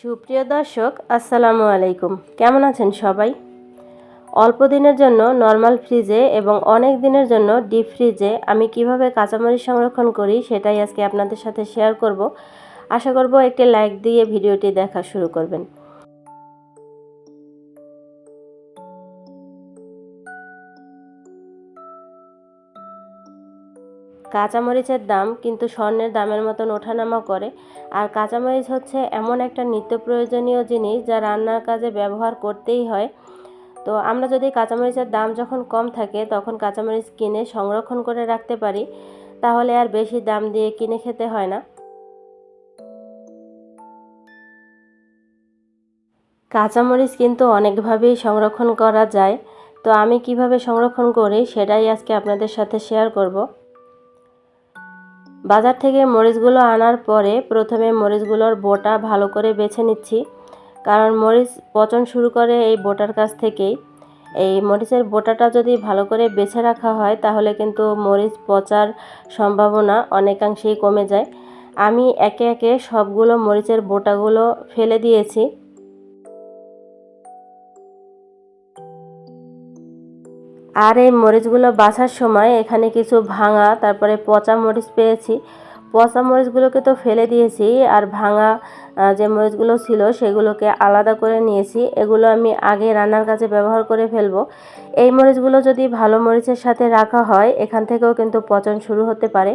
সুপ্রিয় দর্শক, আসসালামু আলাইকুম। কেমন আছেন সবাই? অল্প দিনের জন্য নর্মাল ফ্রিজে এবং অনেক দিনের জন্য ডিপ ফ্রিজে আমি কীভাবে কাঁচামরিচ সংরক্ষণ করি সেটাই আজকে আপনাদের সাথে শেয়ার করব। আশা করব একটি লাইক দিয়ে ভিডিওটি দেখা শুরু করবেন। কাঁচামরিচের দাম কিন্তু স্বর্ণের দামের মতন ওঠানামা করে। আর কাঁচামরিচ হচ্ছে এমন একটা নিত্য প্রয়োজনীয় জিনিস যা রান্নার কাজে ব্যবহার করতেই হয়। তো আমরা যদি কাঁচামরিচের দাম যখন কম থাকে, তখন কাঁচামরিচ কিনে সংরক্ষণ করে রাখতে পারি। তাহলে আর বেশি দাম দিয়ে কিনে খেতে হয় না। কাঁচামরিচ কিন্তু অনেকভাবেই সংরক্ষণ করা যায়। তো আমি কীভাবে সংরক্ষণ করি, সেটাই আজকে আপনাদের সাথে শেয়ার করব। বাজার থেকে মরিচগুলো আনার পরে প্রথমে মরিচগুলোর বোটা ভালো করে বেছে নিচ্ছি। কারণ মরিচ পচন শুরু করে এই বোটার কাছ থেকেই। এই মরিচের বোটাটা যদি ভালো করে বেছে রাখা হয়, তাহলে কিন্তু মরিচ পচার সম্ভাবনা অনেকাংশেই কমে যায়। আমি একে একে সবগুলো মরিচের বোটাগুলো ফেলে দিয়েছি। আর এই মরিচগুলো বাছার সময় এখানে কিছু ভাঙা, তারপরে পচা মরিচ পেয়েছি। পচা মরিচগুলোকে তো ফেলে দিয়েছি আর ভাঙা যে মরিচগুলো ছিল সেগুলোকে আলাদা করে নিয়েছি। এগুলো আমি আগে রান্নার কাজে ব্যবহার করে ফেলব। এই মরিচগুলো যদি ভালো মরিচের সাথে রাখা হয়, এখান থেকেও কিন্তু পচন শুরু হতে পারে।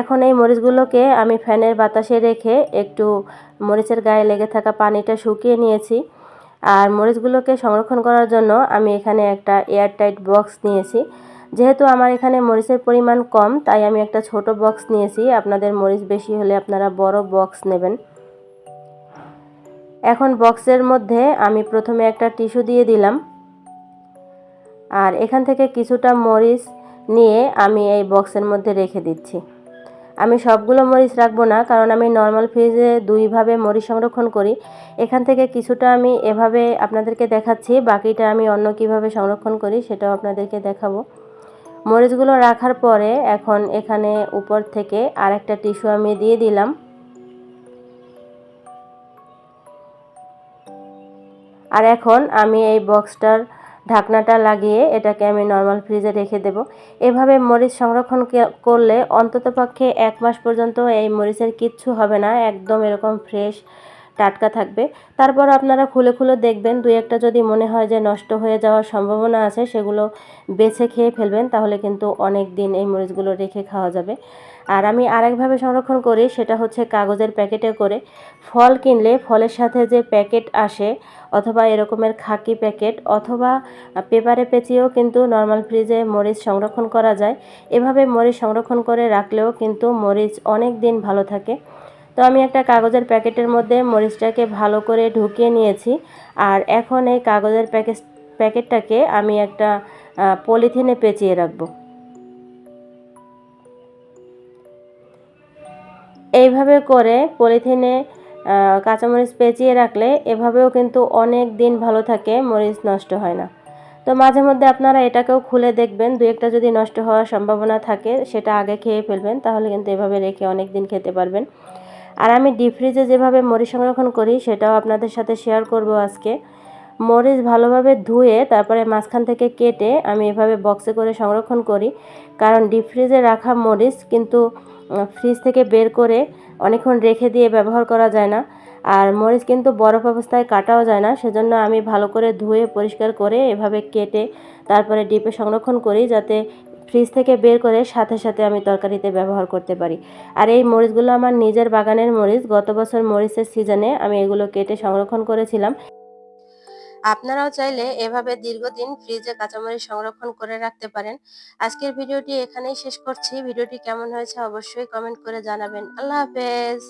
এখন এই মরিচগুলোকে আমি ফ্যানের বাতাসে রেখে একটু মরিচের গায়ে লেগে থাকা পানিটা শুকিয়ে নিয়েছি। আর মরিচগুলোকে সংরক্ষণ করার জন্য আমি এখানে একটা এয়ারটাইট বক্স নিয়েছি। যেহেতু আমার এখানে মরিচের পরিমাণ কম, তাই আমি একটা ছোট বক্স নিয়েছি। আপনাদের মরিচ বেশি হলে আপনারা বড় বক্স নেবেন। এখন বক্সের মধ্যে আমি প্রথমে একটা টিস্যু দিয়ে দিলাম। আর এখান থেকে কিছুটা মরিচ নিয়ে আমি এই বক্সের মধ্যে রেখে দিচ্ছি। আমি সবগুলো মরিচ রাখব না, কারণ আমি নর্মাল ফ্রিজে দুইভাবে মরিচ সংরক্ষণ করি। এখান থেকে কিছুটা আমি এভাবে আপনাদেরকে দেখাচ্ছি, বাকিটা আমি অন্য কীভাবে সংরক্ষণ করি সেটাও আপনাদেরকে দেখাবো। মরিচগুলো রাখার পরে এখন এখানে উপর থেকে আরেকটা টিস্যু আমি দিয়ে দিলাম। আর এখন আমি এই বক্সটার ঢাকনাটা লাগিয়ে এটাকে আমি নর্মাল ফ্রিজে রেখে দেব। এভাবে মরিচ সংরক্ষণ করলে অন্ততপক্ষে এক মাস পর্যন্ত এই মরিচের কিচ্ছু হবে না, একদম এরকম ফ্রেশ টাটকা থাকবে। তারপর আপনারা খুলে খুলে দেখবেন, দুই একটা যদি মনে হয় যে নষ্ট হয়ে যাওয়ার সম্ভাবনা আছে, সেগুলো বেছে খেয়ে ফেলবেন, তাহলে কিন্তু অনেক দিন এই মরিচগুলো রেখে খাওয়া যাবে। আর আমি আরেকভাবে সংরক্ষণ করি, সেটা হচ্ছে কাগজের প্যাকেটে করে। ফল কিনলে ফলের সাথে যে প্যাকেট আসে, অথবা এরকমের খাকি প্যাকেট, অথবা পেপারে পেঁচিয়েও কিন্তু নর্মাল ফ্রিজে মরিচ সংরক্ষণ করা যায়। এভাবে মরিচ সংরক্ষণ করে রাখলেও কিন্তু মরিচ অনেক দিন ভালো থাকে। তো আমি একটা কাগজের প্যাকেটের মধ্যে মরিচটাকে ভালো করে ঢুকিয়ে নিয়েছি। আর এখন এই কাগজের প্যাকেট প্যাকেটটাকে আমি একটা পলিথিনে পেঁচিয়ে রাখব। এইভাবে করে পলিথিনে কাঁচামরিচ পেঁচিয়ে রাখলে এভাবেও কিন্তু অনেক দিন ভালো থাকে, মরিচ নষ্ট হয় না। তো মাঝে মধ্যে আপনারা এটাকেও খুলে দেখবেন, দু একটা যদি নষ্ট হওয়ার সম্ভাবনা থাকে, সেটা আগে খেয়ে ফেলবেন, তাহলে কিন্তু এভাবে রেখে অনেক দিন খেতে পারবেন। আর আমি ডিপ ফ্রিজে যেভাবে মরিচ সংরক্ষণ করি, সেটাও আপনাদের সাথে শেয়ার করব আজকে। মরিচ ভালোভাবে ধুয়ে তারপরে মাঝখান থেকে কেটে আমি এভাবে বক্সে করে সংরক্ষণ করি। কারণ ডিপ ফ্রিজে রাখা মরিচ কিন্তু ফ্রিজ থেকে বের করে অনেকক্ষণ রেখে দিয়ে ব্যবহার করা যায় না। আর মরিচ কিন্তু বরফ অবস্থায় কাটাও যায় না, সেজন্য আমি ভালো করে ধুয়ে পরিষ্কার করে এভাবে কেটে তারপরে ডিপে সংরক্ষণ করি, যাতে ফ্রিজ থেকে বের করে সাথে সাথে আমি তরকারিতে ব্যবহার করতে পারি। আর এই মরিচগুলো আমার নিজের বাগানের মরিচ। গত বছর মরিচের সিজনে আমি এগুলো কেটে সংরক্ষণ করেছিলাম। আপনারাও চাইলে এভাবে দীর্ঘদিন ফ্রিজে কাঁচামরিচ সংরক্ষণ করে রাখতে পারেন। আজকের ভিডিওটি এখানেই শেষ করছি। ভিডিওটি কেমন হয়েছে অবশ্যই কমেন্ট করে জানাবেন। আল্লাহ হাফেজ।